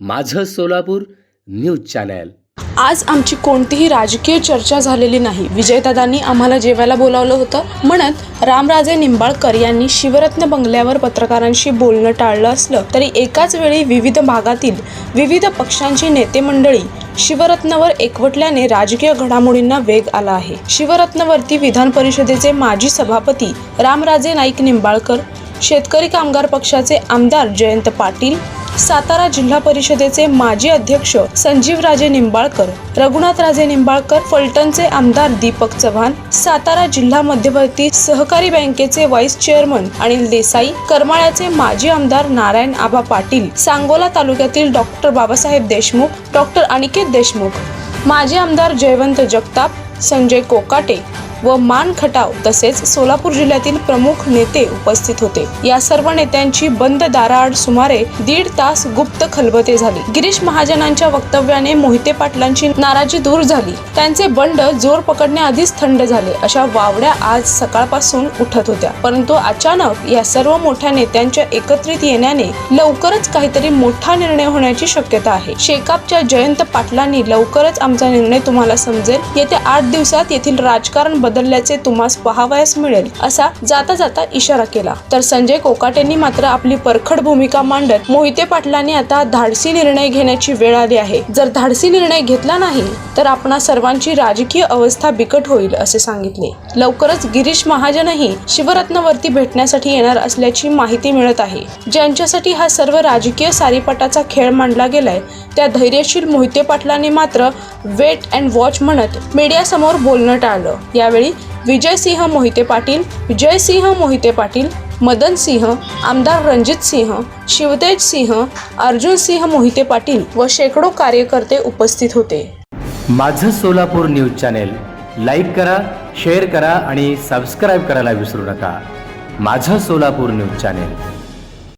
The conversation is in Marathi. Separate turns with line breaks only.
माझं सोलापूर न्यूज चॅनल.
आज आमची कोणतीही राजकीय चर्चा झालेली नाही. विजयदादांनी आम्हाला जेवायला बोलावलं होतं. म्हणत रामराजे निंबाळकर यांनी शिवरत्न बंगल्यावर पत्रकारांशी बोलणं टाळलं असलं तरी एकाच वेळी विविध भागातील विविध पक्षांची नेते मंडळी शिवरत्नवर एकवटल्याने राजकीय घडामोडींना वेग आला आहे. शिवरत्नवरती विधान परिषदेचे माजी सभापती रामराजे नाईक निंबाळकर शेतकरी कामगार पक्षाचे आमदार जयंत पाटील सातारा जिल्हा परिषदेचे माजी अध्यक्ष संजीवराजे निंबाळकर रघुनाथराजे निंबाळकर फलटणचे आमदार दीपक चव्हाण सातारा जिल्हा मध्यवर्ती सहकारी बँकेचे व्हाईस चेअरमन अनिल देसाई करमाळ्याचे माजी आमदार नारायण आबा पाटील सांगोला तालुक्यातील डॉक्टर बाबासाहेब देशमुख डॉक्टर अनिकेत देशमुख माजी आमदार जयवंत जगताप संजय कोकाटे व मान खटाव तसेच सोलापूर जिल्ह्यातील प्रमुख नेते उपस्थित होते. या सर्व नेत्यांची बंद दाराआड सुमारे दीड तास गुप्त खलबते झाली. गिरीश महाजनांच्या वक्तव्याने मोहिते पाटलांची नाराजी दूर झाली. त्यांचे बंड जोर पकडण्याआधीच थंड झाले. अशा वावड्या आज सकाळपासून उठत होत्या. परंतु अचानक या सर्व मोठ्या नेत्यांच्या एकत्रित येण्याने लवकरच काहीतरी मोठा निर्णय होण्याची शक्यता आहे. शेकापच्या जयंत पाटलांनी लवकरच आमचा निर्णय तुम्हाला समजेल. येत्या आठ दिवसात येथील राजकारण बदलल्याचे तुम्हास पहावयास मिळेल असा जाता जाता इशारा केला. तर संजय कोकाटेंनी मात्र आपली परखड भूमिका मांडत मोहिते पाटलांनी आता धाडसी निर्णय घेण्याची वेळ आली आहे. जर धाडसी निर्णय घेतला नाही तर आपणा सर्वांची राजकीय अवस्था बिकट होईल असे सांगितले. लवकरच गिरीश महाजनही शिवरत्नवरती भेटण्यासाठी येणार असल्याची माहिती मिळत आहे. ज्यांच्यासाठी हा सर्व राजकीय सारीपटाचा खेळ मांडला गेलाय त्या धैर्यशील मोहिते पाटलांनी मात्र वेट अँड वॉच म्हणत मीडियासमोर बोलणं टाळलं. यावेळी विजयसिंह मोहिते पाटील विजयसिंह मोहिते पाटील मदन सिंह आमदार रणजित सिंह शिवतेज सिंह अर्जुन सिंह मोहिते पाटील व शेकडो कार्यकर्ते उपस्थित होते.
माझं सोलापूर न्यूज चॅनेल लाईक करा शेअर करा आणि सबस्क्राईब करायला विसरू नका. माझं सोलापूर न्यूज चॅनेल.